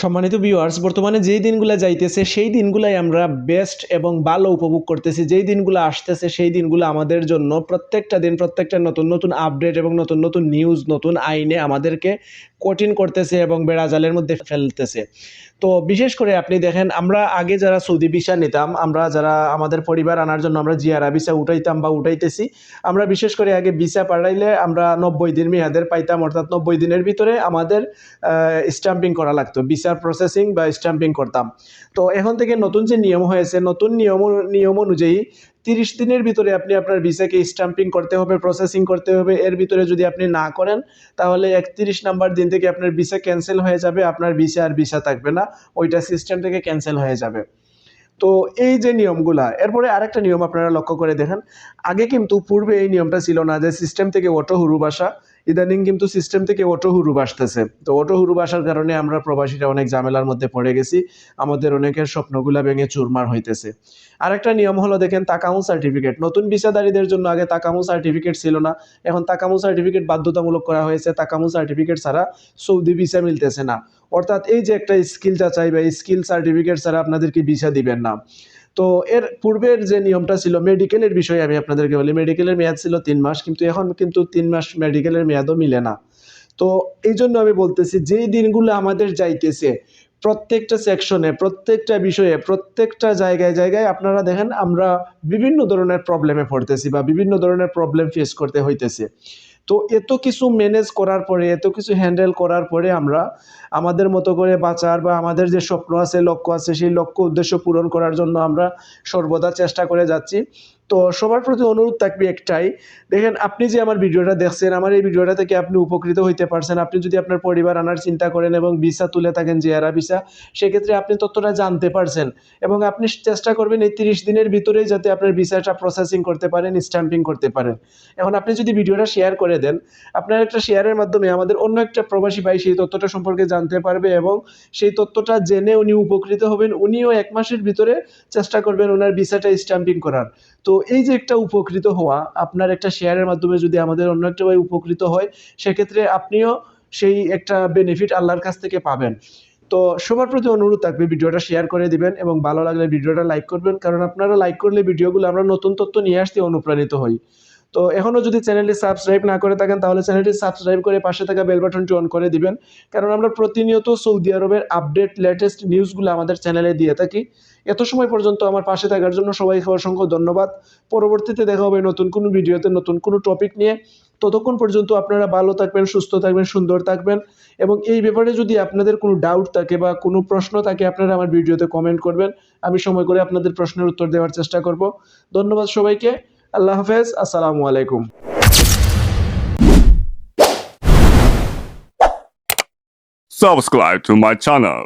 সম্মানিত ভিউয়ার্স বর্তমানে যেই দিনগুলো যাইতেছে, সেই দিনগুলাই আমরা বেস্ট এবং ভালো উপভোগ করতেছি। যেই দিনগুলো আসতেছে, সেই দিনগুলো আমাদের জন্য প্রত্যেকটা দিন প্রত্যেকটা নতুন নতুন আপডেট এবং নতুন নতুন নিউজ নতুন আইনে আমাদেরকে কঠিন করতেছে এবং বেড়াজালের মধ্যে ফেলতেছে। তো বিশেষ করে আপনি দেখেন, আমরা আগে যারা সৌদি ভিসা নিতাম, আমরা যারা আমাদের পরিবার আনার জন্য আমরা জিয়ারা ভিসা উঠাইতাম বা উঠাইতেছি, আমরা বিশেষ করে আগে ভিসা পাঠাইলে আমরা নব্বই দিন মেয়াদের পাইতাম, অর্থাৎ নব্বই দিনের ভিতরে আমাদের স্টাম্পিং করা লাগতো। ভিসার প্রসেসিং বা স্টাম্পিং করতাম। তো এখন থেকে নতুন যে নিয়ম হয়েছে, নতুন নিয়ম নিয়ম অনুযায়ী তিরিশ দিনের ভিতরে আপনি আপনার ভিসাকে স্ট্যাম্পিং করতে হবে প্রসেসিং করতে হবে, এর ভিতরে যদি আপনি না করেন, তাহলে একত্রিশ নাম্বার দিন থেকে আপনার ভিসা ক্যান্সেল হয়ে যাবে, আপনার ভিসা আর ভিসা থাকবে না, ওইটা সিস্টেম থেকে ক্যান্সেল হয়ে যাবে। তো এই যে নিয়মগুলা, এরপরে আরেকটা নিয়ম আপনারা লক্ষ্য করে দেখেন, আগে কিন্তু পূর্বে এই নিয়মটা ছিল না যে সিস্টেম থেকে অটো হুরু আসা ইদানিং কিন্তু সিস্টেম থেকে অটো হুরুব আসতেছে। তো অটো হুরুব আসার কারণে আমরা প্রবাসীরা অনেক ঝামেলার মধ্যে পড়ে গেছি। আমাদের অনেকের স্বপ্নগুলা ভেঙে চুরমার হইতেছে। আরেকটা নিয়ম হলো দেখেন তাকামু সার্টিফিকেট নতুন ভিসাদারীদের জন্য আগে তাকামু সার্টিফিকেট ছিল না। এখন তাকামু সার্টিফিকেট বাধ্যতামূলক করা হয়েছে। তাকামু সার্টিফিকেট ছাড়া সৌদি ভিসা মিলতেছে না। অর্থাৎ এই যে একটা স্কিল যাচাই বা স্কিল সার্টিফিকেট ছাড়া আপনাদেরকে ভিসা দিবেন না। তো এর পূর্বের যে নিয়মটা ছিল, মেডিকেলের বিষয়ে আমি আপনাদেরকে বলি, মেডিকেলের মেয়াদ ছিল তিন মাস, কিন্তু এখন কিন্তু তিন মাস মেডিকেলের মেয়াদও মিলে না। তো এই জন্য আমি বলতেছি, যেই দিনগুলো আমাদের যাইতেছে, প্রত্যেকটা সেকশনে প্রত্যেকটা বিষয়ে, প্রত্যেকটা জায়গায় জায়গায় আপনারা দেখেন, আমরা বিভিন্ন ধরনের প্রবলেমে পড়তেছি বা বিভিন্ন ধরনের প্রবলেম ফেস করতে হইতেছে। তো এত কিছু ম্যানেজ করার পরে, এত কিছু হ্যান্ডেল করার পরে আমরা আমাদের মতো করে বাঁচার বা আমাদের যে স্বপ্ন আছে, লক্ষ্য আছে, সেই লক্ষ্য উদ্দেশ্য পূরণ করার জন্য আমরা সর্বদা চেষ্টা করে যাচ্ছি। তো সবার প্রতি অনুরোধ থাকবে একটাই, দেখেন আপনি যে আমার ভিডিওটা দেখছেন, আমার এই ভিডিওটা থেকে আপনি উপকৃত হইতে পারছেন। আপনি যদি আপনার পরিবার আনার চিন্তা করেন এবং ভিসা তুলে থাকেন জিয়ারা ভিসা, সেক্ষেত্রে আপনি তথ্যটা জানতে পারছেন এবং আপনি চেষ্টা করবেন এই তিরিশ দিনের ভিতরেই যাতে আপনার ভিসাটা প্রসেসিং করতে পারেন স্ট্যাম্পিং করতে পারেন। এখন আপনি যদি ভিডিওটা শেয়ার করে দেন, আপনার একটা শেয়ারের মাধ্যমে আমাদের অন্য একটা প্রবাসী ভাই সেই তথ্যটা সম্পর্কে জানতে পারবে এবং সেই তথ্যটা জেনে উনি উপকৃত হবেন। উনিও এক মাসের ভিতরে চেষ্টা করবেন ওনার ভিসাটা স্ট্যাম্পিং করার। তো এই যে একটা উপকৃত হওয়া, আপনার একটা শেয়ারের মাধ্যমে যদি আমাদের অন্য একটা উপকৃত হয়, সেক্ষেত্রে আপনিও সেই একটা বেনিফিট আল্লাহর কাছ থেকে পাবেন। তো সবার প্রতি অনুরোধ থাকবে ভিডিওটা শেয়ার করে দিবেন এবং ভালো লাগলে ভিডিওটা লাইক করবেন। কারণ আপনারা লাইক করলে ভিডিওগুলো আমরা নতুন তথ্য নিয়ে আসতে অনুপ্রাণিত হই। তো এখনও যদি চ্যানেলটি সাবস্ক্রাইব না করে থাকেন, তাহলে চ্যানেলটি সাবস্ক্রাইব করে পাশে থাকা বেল বাটনটি অন করে দিবেন। কারণ আমরা প্রতিনিয়ত সৌদি আরবের আপডেট লেটেস্ট নিউজগুলো আমাদের চ্যানেলে দিয়ে থাকি। এত সময় পর্যন্ত আমার পাশে থাকার জন্য সবাইকে অসংখ্য ধন্যবাদ। পরবর্তীতে দেখা হবে নতুন কোনো ভিডিওতে, নতুন কোনো টপিক নিয়ে। ততক্ষণ পর্যন্ত আপনারা ভালো থাকবেন, সুস্থ থাকবেন, সুন্দর থাকবেন। এবং এই ব্যাপারে যদি আপনাদের কোনো ডাউট থাকে বা কোনো প্রশ্ন থাকে, আপনারা আমার ভিডিওতে কমেন্ট করবেন। আমি সময় করে আপনাদের প্রশ্নের উত্তর দেওয়ার চেষ্টা করব। ধন্যবাদ সবাইকে। আল্লাহ হাফেজ আসসালামু আলাইকুম subscribe to my channel